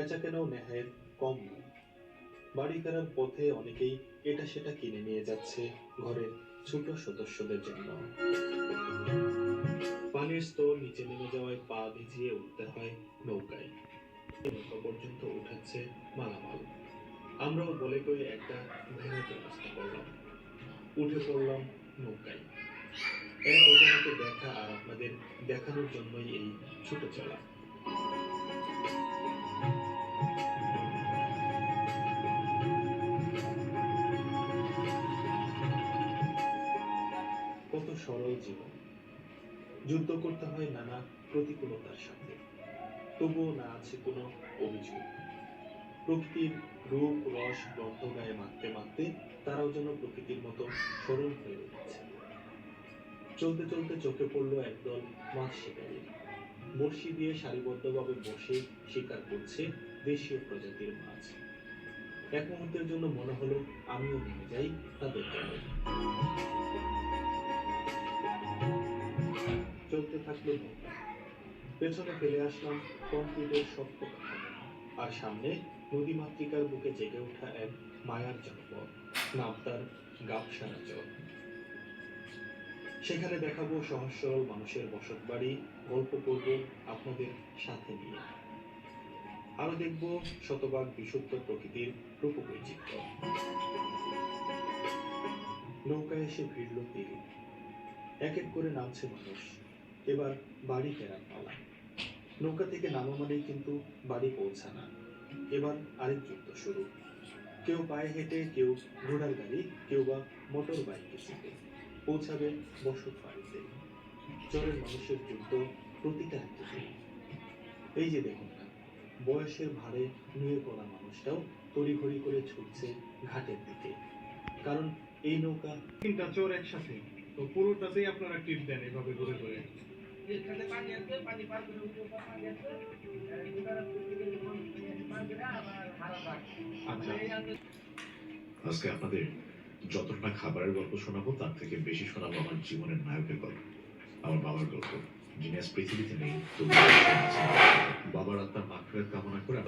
বেচা কেনাও নেহায়ের কম নয় বাড়ি ফেরার পথে অনেকেই এটা সেটা কিনে নিয়ে যাচ্ছে ঘরের ছোট সদস্যদের জন্য। পানির স্তর নিচে নেমে যাওয়ায় পা ভিজিয়ে উঠতে হয় নৌকায়। নৌকা পর্যন্ত উঠাচ্ছে মালামাল। আমরাও বলে করে একটা ভেঙে ব্যবস্থা করলাম। উঠে পড়লাম নৌকায়। এক অজানাকে দেখা আর আপনাদের দেখানোর জন্যই এই ছুটে চলা। জীবন। যুদ্ধ করতে হয় নানা প্রতিকূলতার সাথে। তবুও না আছে কোনো অভিযোগ। প্রকৃতির রূপ, রস, গন্ধ গায়ে মাখতে মাখতে তারাও যেন প্রকৃতির মতো সরল হয়ে উঠেছে। চলতে চলতে চোখে পড়ল একদল মাছ শিকারী। বড়শি দিয়ে সারিবদ্ধভাবে বসে শিকার করছে দেশীয় প্রজাতির মাছ। এক মুহূর্তের জন্য মনে হলো, আমিও নেমে যাই তাদের দলে। চলতে থাকল পেছনে ফেলে আসলাম কংক্রিটের শক্ত আর সামনে নদীমাতৃকার বুকে জেগে ওঠা এক মায়ার জনপদ নাম তার গাবসারা চর সেখানে দেখাবো সহজ সরল মানুষের বসত বাড়ি গল্প করব আপনাদের সাথে নিয়ে। আরও দেখব শতভাগ বিশুদ্ধ প্রকৃতির রূপবৈচিত্র্য। নৌকায় এসে ভিড়ল তীরে এক এক করে নামছে মানুষ। এবার বাড়ি ফেরার পালা। নৌকা থেকে নামা মানেই কিন্তু বাড়ি পৌঁছানা। এবার আরেক যুদ্ধ শুরু। কেউ পায়ে হেঁটে, কেউ ঘোড়ার গাড়ি, কেউ বা মোটর বাইকে চেপে পৌঁছাবে বসত বাড়িতে। চরের মানুষের যুদ্ধ প্রতিটা এই যে দেখুন না, বয়সের ভারে নুয়ে পড়া মানুষটাও তড়িঘড়ি করে ছুটছে ঘাটের দিকে। কারণ এই নৌকা তিনটা চোর একসাথে, তো পুরোটাতেই আপনারা টিপ দেন এভাবে ঘুরে ঘুরে। আচ্ছা। আজকে আপনাদের যতটা খাবারের গল্প শোনাবো, তার থেকে বেশি শোনাবো আমার জীবনের নায়কের গল্প, আমার বাবার গল্প। যিনি আজ পৃথিবীতে নেই বাবার আত্মার মাফিরাত কামনা করে